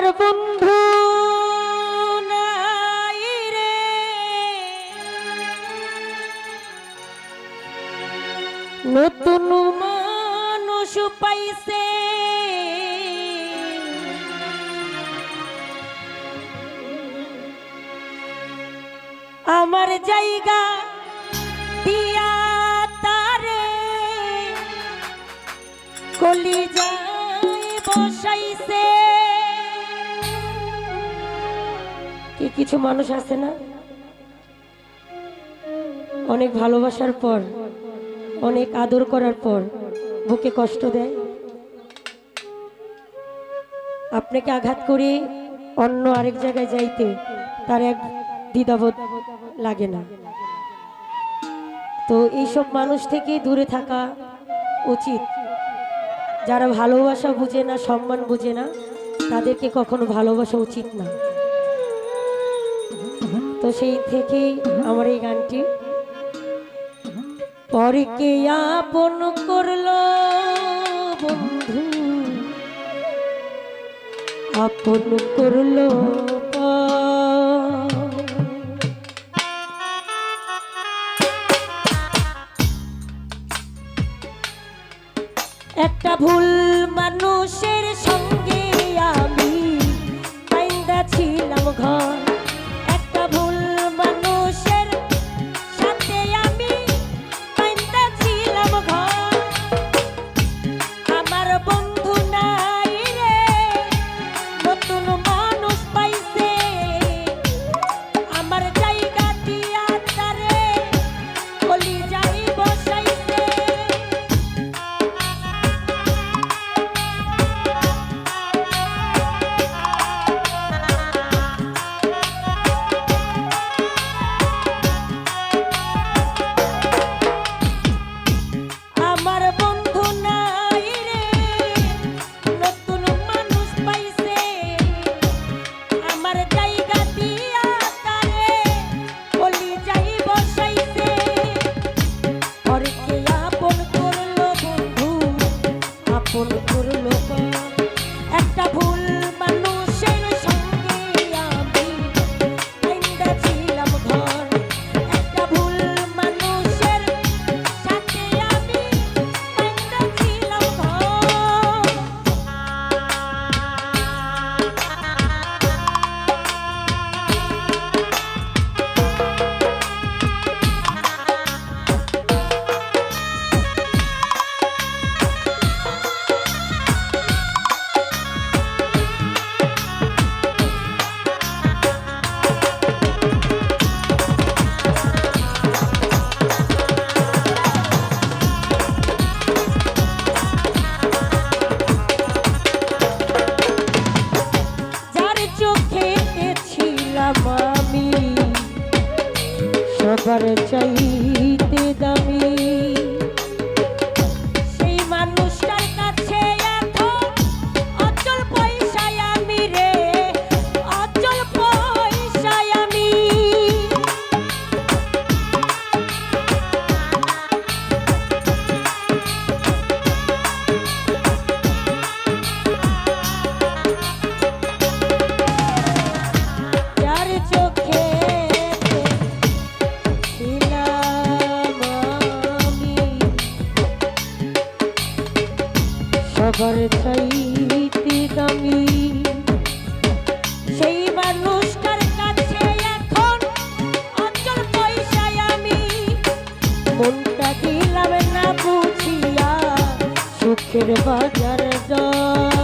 আমার বন্ধু নতুন মানুষ পাইছে। আমার জায়গা দিয়া তারে কলি যায় বসাইছে। কিছু মানুষ আছে না? অনেক ভালোবাসার পর, অনেক আদর করার পর বুকে কষ্ট দেয়। আপনাকে আঘাত করে অন্য আরেক জায়গায় যাইতে তার এক দ্বিধাবোধ লাগে না। তো এইসব মানুষ থেকে দূরে থাকা উচিত। যারা ভালোবাসা বুঝে না, সম্মান বুঝে না, তাদেরকে কখনো ভালোবাসা উচিত না। তো সেই থেকেই আমার এই গানটি। পরে কে আপন করল বন্ধু? আপন করল একটা ভুল पर चलते दमी। মনটা দিলাম না বুঝিয়া? সুখের বাজার দর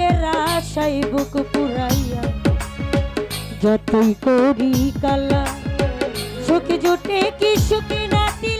সুখের আশাই বুক পুরাইয়া যতই করি কালা সুখ জোটে কি সুখে না দিল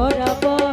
বরাবর